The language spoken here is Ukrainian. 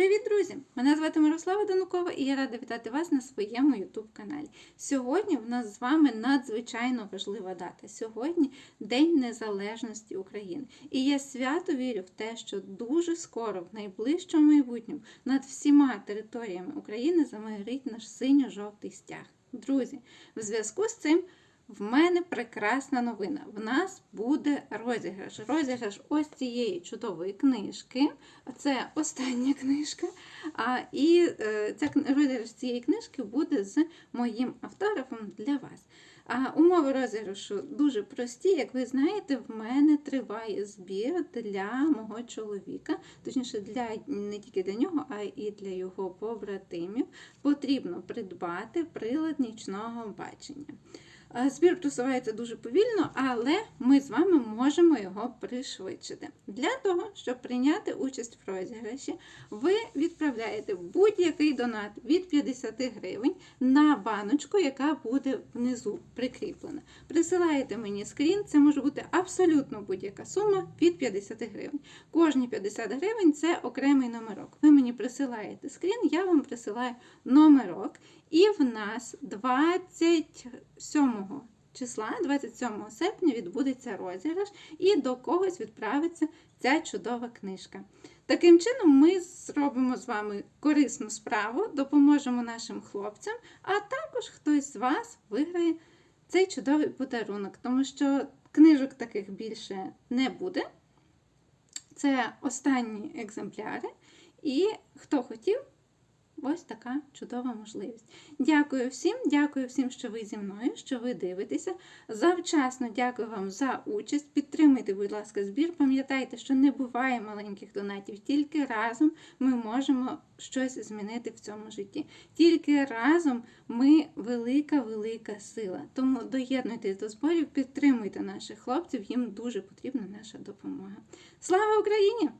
Привіт, друзі! Мене звати Мирослава Данукова і я рада вітати вас на своєму YouTube каналі. Сьогодні в нас з вами надзвичайно важлива дата. Сьогодні День Незалежності України. І я свято вірю в те, що дуже скоро, в найближчому майбутньому, над всіма територіями України замайорить наш синьо-жовтий стяг. Друзі, в зв'язку з цим. В мене прекрасна новина. В нас буде розіграш. Розіграш ось цієї чудової книжки. Це остання книжка. А, І е, ця розіграш цієї книжки буде з моїм автографом для вас. А умови розіграшу дуже прості. Як ви знаєте, в мене триває збір для мого чоловіка, точніше, для не тільки для нього, а і для його побратимів. Потрібно придбати прилад нічного бачення. Е, Збір просувається дуже повільно, але ми з вами можемо його пришвидшити. Для того, щоб прийняти участь в розіграші, ви відправляєте будь-який донат від 50 гривень на баночку, яка буде внизу прикріплена. Присилаєте мені скрін, це може бути абсолютно будь-яка сума від 50 гривень. Кожні 50 гривень це окремий номерок. Ви мені присилаєте скрін, я вам присилаю номерок. І в нас 27 числа, 27 серпня, відбудеться розіграш, і до когось відправиться ця чудова книжка. Таким чином, ми зробимо з вами корисну справу, допоможемо нашим хлопцям, а також хтось з вас виграє цей чудовий подарунок, тому що книжок таких більше не буде. Це останні екземпляри. І хто хотів, Ось така чудова можливість. Дякую всім, дякую всім, що ви зі мною, що ви дивитеся. Завчасно дякую вам за участь. Підтримуйте, будь ласка, збір. Пам'ятайте, що не буває маленьких донатів. Тільки разом ми можемо щось змінити в цьому житті. Тільки разом ми велика, велика сила. Тому доєднуйтесь до зборів, підтримуйте наших хлопців, їм дуже потрібна наша допомога. Слава Україні!